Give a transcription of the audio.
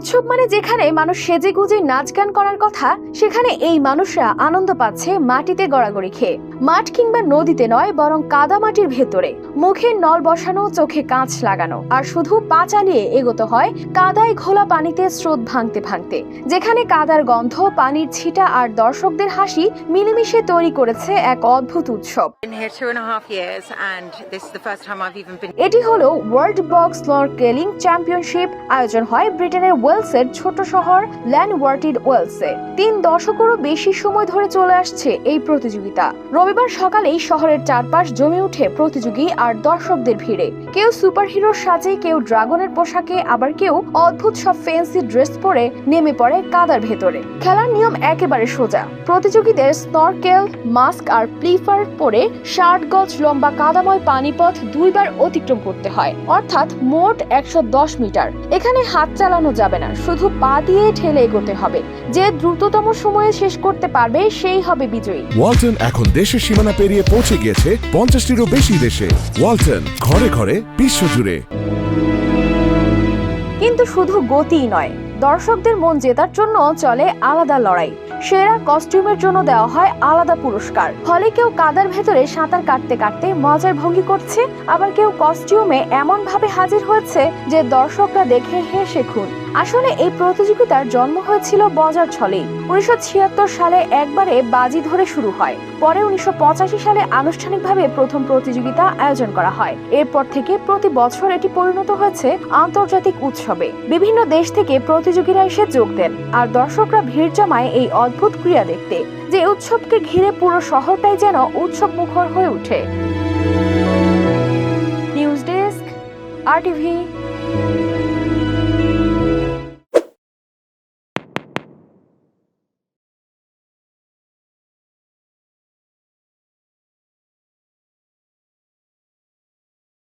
উৎসব মানে যেখানে মানুষ সেজে গুজে নাচ গান করার কথা সেখানে এই মানুষরা আনন্দ পাচ্ছে মাটিতে গড়াগড়ি খেয়ে। মাঠ কিংবা নদীতে নয় বরং কাদা মাটির ভেতরে। মুখে নল বসানো চোখে কাঁচ লাগানো। আর শুধু পা চালিয়ে এগোতে হয় কাদায় ঘোলা পানিতে স্রোত ভাঙতে ভাঙতে। যেখানে কাদার গন্ধ পানির ছিটা আর দর্শকদের হাসি মিলেমিশে তৈরি করেছে এক অদ্ভুত উৎসব. এটি হলো ওয়ার্ল্ড বক্স স্নরকেলিং চ্যাম্পিয়নশিপ আয়োজন হয় ব্রিটেনের ওয়েলসের ছোট শহর ল্যান্ডওয়ার্টিড ওয়েলসে। তিন দশকেরও বেশি সময় ধরে চলে আসছে এই প্রতিযোগিতা। রবিবার সকালেই শহরের চারপাশ জমে উঠে প্রতিযোগী আর দর্শকদের ভিড়ে। কেউ সুপারহিরোর সাজে, কেউ ড্রাগনের পোশাকে, আবার কেউ অদ্ভুত সব ফ্যান্সি ড্রেস পরে নেমে পড়ে কাদার ভেতরে। খেলার নিয়ম একেবারে সোজা। প্রতিযোগীদের স্নরকেল, মাস্ক আর প্লিফার পরে ষাট গজ লম্বা কাদাময় পানিপথ দুইবার অতিক্রম করতে হয়। অর্থাৎ মোট একশো দশ মিটার। এখানে হাত চালানো যাবে না শুধু পা দিয়ে ঠেলে এগোতে হবে। যে দ্রুততম সময়ে শেষ করতে পারবে সেই হবে বিজয়ী। ওয়ালটন এখন দেশের সীমানা পেরিয়ে পৌঁছে গিয়েছে পঞ্চাশটিরও বেশি দেশে। ওয়ালটন ঘরে ঘরে বিশ্বজুড়ে কিন্তু শুধু গতিই নয় দর্শকদের মন জেতার জন্য চলে আলাদা লড়াই। সেরা কস্টিউমের জন্য দেওয়া হয় আলাদা পুরস্কার। ফলে কেউ কাদার ভেতরে সাঁতার কাটতে কাটতে মজার ভঙ্গি করছে, আবার কেউ কস্টিউমে এমন ভাবে হাজির হয়েছে যে দর্শকরা দেখে হেসে খুন। আসলে এই প্রতিযোগিতার জন্ম হয়েছিল বজার ছলে। উনিশশো ছিয়াত্তর সালে একবারে বাজি ধরে শুরু হয়। পরে উনিশশো পঁচাশি সালে আনুষ্ঠানিকভাবে প্রথম প্রতিযোগিতা আয়োজন করা হয়। এরপর থেকে প্রতি বছর এটি পরিণত হয়েছে আন্তর্জাতিক উৎসবে। বিভিন্ন দেশ থেকে প্রতিযোগীরা এসে যোগ দেন, আর দর্শকরা ভিড় জমায় এই অদ্ভুত ক্রিয়া দেখতে, যে উৎসবকে ঘিরে পুরো শহরটাই যেন উৎসব মুখর হয়ে ওঠে। News desk, R TV.